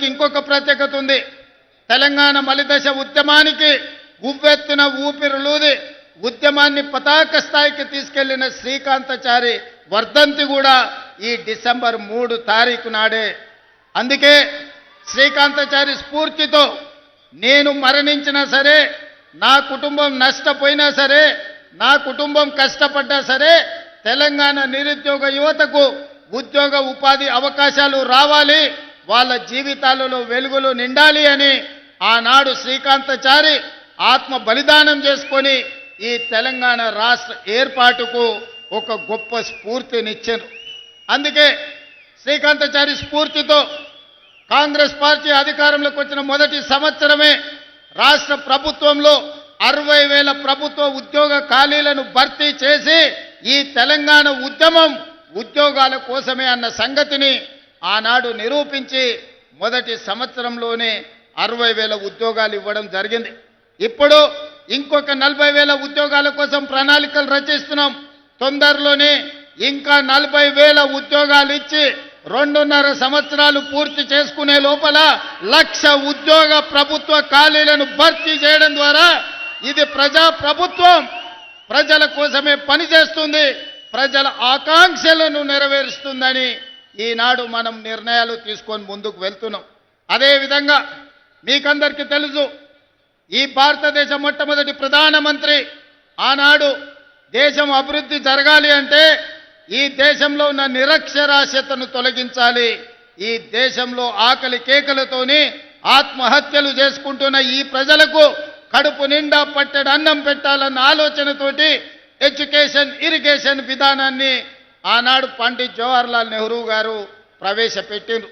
ఉద్యమానికి ఇంకొక ప్రత్యేకత ఉంది. తెలంగాణ మలిదశ ఉద్యమానికి ఉవ్వెత్తున ఊపిరులూది. ఉద్యమాన్ని పతాక స్థాయికి తీసుకెళ్ళిన శ్రీకాంతచారి వర్ధంతి కూడా ఈ డిసెంబర్ మూడు తారీఖు నాడే. అందుకే శ్రీకాంతచారి స్ఫూర్తితో నేను మరణించినా సరే నా కుటుంబం నష్టపోయినా సరే నా కుటుంబం కష్టపడ్డా సరే తెలంగాణ నిరుద్యోగ యువతకు ఉద్యోగ ఉపాధి అవకాశాలు రావాలి. వాళ్ళ జీవితాలలో వెలుగులు నిండాలి అని ఆనాడు శ్రీకాంతచారి ఆత్మ బలిదానం చేసుకొని ఈ తెలంగాణ రాష్ట్ర ఏర్పాటుకు ఒక గొప్ప స్ఫూర్తినిచ్చారు. అందుకే శ్రీకాంతచారి స్ఫూర్తితో కాంగ్రెస్ పార్టీ అధికారంలోకి వచ్చిన మొదటి సంవత్సరమే రాష్ట్ర ప్రభుత్వంలో అరవై వేల ప్రభుత్వ ఉద్యోగ ఖాళీలను భర్తీ చేసి ఈ తెలంగాణ ఉద్యమం ఉద్యోగాల కోసమే అన్న సంగతిని ఆనాడు నిరూపించి మొదటి సంవత్సరంలోనే అరవై వేల ఉద్యోగాలు ఇవ్వడం జరిగింది. ఇప్పుడు ఇంకొక నలభై వేల ఉద్యోగాల కోసం ప్రణాళికలు రచిస్తున్నాం. తొందరలోనే ఇంకా నలభై వేల ఉద్యోగాలు ఇచ్చి రెండున్నర సంవత్సరాలు పూర్తి చేసుకునే లోపల లక్ష ఉద్యోగ ప్రభుత్వ ఖాళీలను భర్తీ చేయడం ద్వారా ఇది ప్రజా ప్రభుత్వం ప్రజల కోసమే పనిచేస్తుంది. ప్రజల ఆకాంక్షలను నెరవేరుస్తుందని ఈనాడు మనం నిర్ణయాలు తీసుకొని ముందుకు వెళ్తున్నాం. అదేవిధంగా మీకందరికీ తెలుసు ఈ భారతదేశ మొట్టమొదటి ప్రధానమంత్రి ఆనాడు దేశం అభివృద్ధి జరగాలి అంటే ఈ దేశంలో ఉన్న నిరక్షరాస్యతను తొలగించాలి. ఈ దేశంలో ఆకలి కేకలతోని ఆత్మహత్యలు చేసుకుంటున్న ఈ ప్రజలకు కడుపు నిండా పట్టెడు అన్నం పెట్టాలన్న ఆలోచనతోటి ఎడ్యుకేషన్ ఇరిగేషన్ విధానాన్ని ఆనాడు పండిత్ జవహర్లాల్ నెహ్రూ గారు ప్రవేశపెట్టిండ్రు.